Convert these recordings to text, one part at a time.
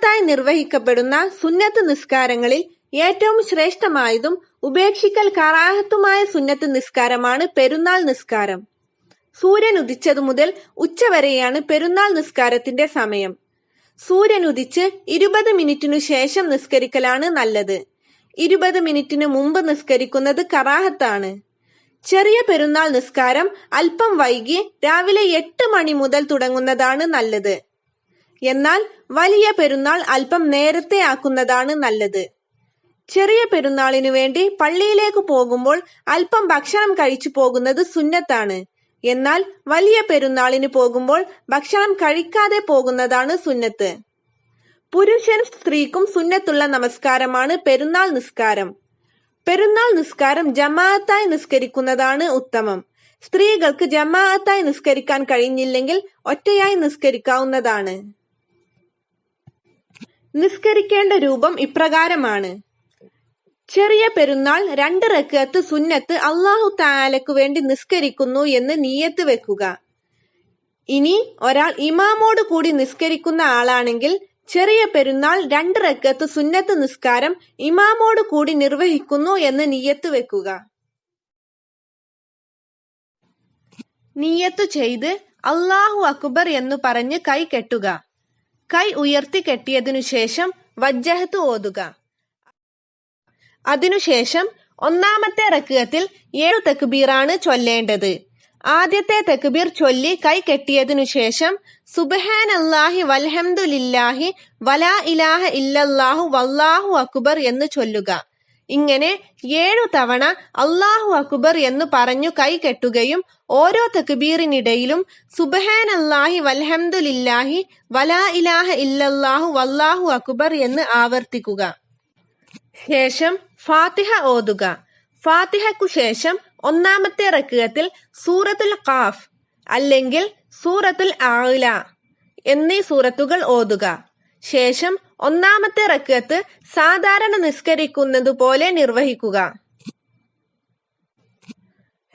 ജമാഅത്തായി നിർവഹിക്കപ്പെടുന്ന സുന്നത്ത് നിസ്കാരങ്ങളിൽ ഏറ്റവും ശ്രേഷ്ഠമായതും ഉപേക്ഷിക്കൽ കറാഹത്തുമായ സുന്നത്ത് നിസ്കാരമാണ് പെരുന്നാൾ നിസ്കാരം. സൂര്യൻ ഉദിച്ചതു മുതൽ ഉച്ചവരെയാണ് പെരുന്നാൾ നിസ്കാരത്തിന്റെ സമയം. സൂര്യൻ ഉദിച്ച് ഇരുപത് മിനിറ്റിനു ശേഷം നിസ്കരിക്കലാണ് നല്ലത്. ഇരുപത് മിനിറ്റിന് മുമ്പ് നിസ്കരിക്കുന്നത് കറാഹത്താണ്. ചെറിയ പെരുന്നാൾ നിസ്കാരം അല്പം വൈകി രാവിലെ എട്ട് മണി മുതൽ തുടങ്ങുന്നതാണ് നല്ലത്. എന്നാൽ വലിയ പെരുന്നാൾ അല്പം നേരത്തെ ആക്കുന്നതാണ് നല്ലത്. ചെറിയ പെരുന്നാളിനു വേണ്ടി പള്ളിയിലേക്ക് പോകുമ്പോൾ അല്പം ഭക്ഷണം കഴിച്ചു പോകുന്നത് സുന്നത്താണ്. എന്നാൽ വലിയ പെരുന്നാളിന് പോകുമ്പോൾ ഭക്ഷണം കഴിക്കാതെ പോകുന്നതാണ് സുന്നത്ത്. പുരുഷനും സ്ത്രീക്കും സുന്നത്തുള്ള നമസ്കാരമാണ് പെരുന്നാൾ നിസ്കാരം. പെരുന്നാൾ നിസ്കാരം ജമാഅത്തായി നിസ്കരിക്കുന്നതാണ് ഉത്തമം. സ്ത്രീകൾക്ക് ജമാഅത്തായി നിസ്കരിക്കാൻ കഴിഞ്ഞില്ലെങ്കിൽ ഒറ്റയായി നിസ്കരിക്കാവുന്നതാണ്. നിസ്കരിക്കേണ്ട രൂപം ഇപ്രകാരമാണ്. ചെറിയ പെരുന്നാൾ രണ്ട് റക്കത്ത് സുന്നത്ത് അള്ളാഹു താലക്കു വേണ്ടി നിസ്കരിക്കുന്നു എന്ന് നീയത്ത് വെക്കുക. ഇനി ഒരാൾ ഇമാമോട് കൂടി നിസ്കരിക്കുന്ന ആളാണെങ്കിൽ ചെറിയ പെരുന്നാൾ രണ്ട് റക്കത്ത് സുന്നത്ത് നിസ്കാരം ഇമാമോട് കൂടി നിർവഹിക്കുന്നു എന്ന് നീയത്ത് വെക്കുക. നീയത്തു ചെയ്ത് അള്ളാഹു അക്ബർ എന്ന് പറഞ്ഞ് കൈ കെട്ടുക. കൈ ഉയർത്തി കെട്ടിയതിനു ശേഷം വജ്ജഹത്ത് ഓതുക. അതിനുശേഷം ഒന്നാമത്തെ റക്കത്തിൽ ഏഴു തെക്കുബീറാണ് ചൊല്ലേണ്ടത്. ആദ്യത്തെ തെക്കുബീർ ചൊല്ലി കൈ കെട്ടിയതിനു ശേഷം സുബഹാൻ അല്ലാഹി വൽഹംദുലില്ലാഹി വലാ ഇലാഹ ഇല്ലല്ലാഹു വല്ലാഹു അക്ബർ എന്ന് ചൊല്ലുക. ഇങ്ങനെ ഏഴു തവണ അള്ളാഹു അക്ബർ എന്ന് പറഞ്ഞു കൈ കെട്ടുകയും ഓരോ തക്ബീറിനിടയിലും സുബഹാൻ അല്ലാഹി വൽഹംദുലില്ലാഹി വലാ ഇലാഹ ഇല്ലല്ലാഹു വല്ലാഹു അക്ബർ എന്ന് ആവർത്തിക്കുക. ശേഷം ഫാത്തിഹ ഓതുക. ഫാത്തിഹക്കു ശേഷം ഒന്നാമത്തെ റക്കത്തിൽ സൂറത്തുൽ ഖാഫ് അല്ലെങ്കിൽ സൂറത്തുൽ ആല എന്നീ സൂറത്തുകൾ ഓതുക. ശേഷം ഒന്നാമത്തെ റക്കത്ത് സാധാരണ നിസ്കരിക്കുന്നതുപോലെ നിർവഹിക്കുക.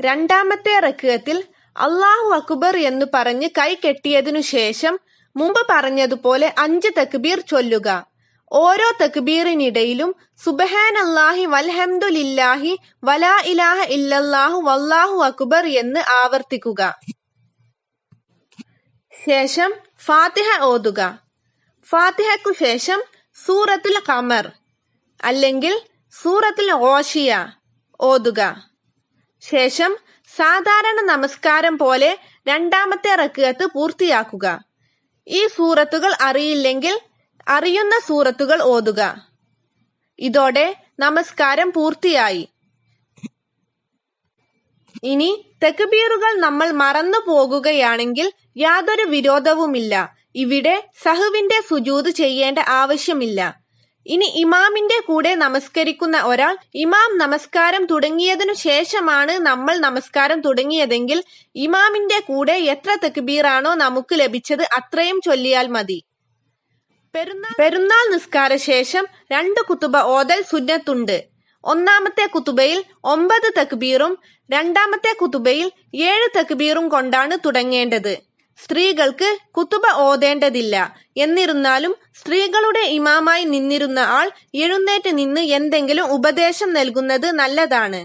രണ്ടാമത്തെ റക്കത്തിൽ അള്ളാഹു അക്ബർ എന്ന് പറഞ്ഞ് കൈ കെട്ടിയതിനു ശേഷം മുമ്പ് പറഞ്ഞതുപോലെ അഞ്ച് തക്ബീർ ചൊല്ലുക. ഓരോ തക്ബീറിനിടയിലും സുബഹാൻ അള്ളാഹി വൽഹംദുലില്ലാഹി വലാ ഇലാഹ ഇല്ലല്ലാഹു വല്ലാഹു അക്ബർ എന്ന് ആവർത്തിക്കുക. ശേഷം ഫാത്തിഹ ഓതുക. ഫാത്തിഹക്കു ശേഷം സൂറത്തുൽ കമർ അല്ലെങ്കിൽ സൂറത്തുൽ ഓഷിയ ഓതുക. ശേഷം സാധാരണ നമസ്കാരം പോലെ രണ്ടാമത്തെ റക്കത്ത് പൂർത്തിയാക്കുക. ഈ സൂറത്തുകൾ അറിയില്ലെങ്കിൽ അറിയുന്ന സൂറത്തുകൾ ഓതുക. ഇതോടെ നമസ്കാരം പൂർത്തിയായി. ഇനി തെക്കുബീറുകൾ നമ്മൾ മറന്നു പോകുകയാണെങ്കിൽ യാതൊരു വിരോധവുമില്ല. ഇവിടെ സഹുവിന്റെ സുജൂത് ചെയ്യേണ്ട ആവശ്യമില്ല. ഇനി ഇമാമിന്റെ കൂടെ നമസ്കരിക്കുന്ന ഒരാൾ ഇമാം നമസ്കാരം തുടങ്ങിയതിനു ശേഷമാണ് നമ്മൾ നമസ്കാരം തുടങ്ങിയതെങ്കിൽ ഇമാമിന്റെ കൂടെ എത്ര തെക്കുബീറാണോ നമുക്ക് ലഭിച്ചത് അത്രയും ചൊല്ലിയാൽ മതി. പെരുന്നാൾ നിസ്കാര ശേഷം രണ്ട് കുത്തുബ ഓതൽ സുന്നത്തുണ്ട്. ഒന്നാമത്തെ കുത്തുബയിൽ ഒമ്പത് തക്ബീറും രണ്ടാമത്തെ കുത്തുബയിൽ ഏഴ് തക്ബീറും കൊണ്ടാണ് തുടങ്ങേണ്ടത്. സ്ത്രീകൾക്ക് കുത്തുബ ഓതേണ്ടതില്ല. എന്നിരുന്നാലും സ്ത്രീകളുടെ ഇമാമായി നിന്നിരുന്ന ആൾ എഴുന്നേറ്റ് നിന്ന് എന്തെങ്കിലും ഉപദേശം നൽകുന്നത് നല്ലതാണ്.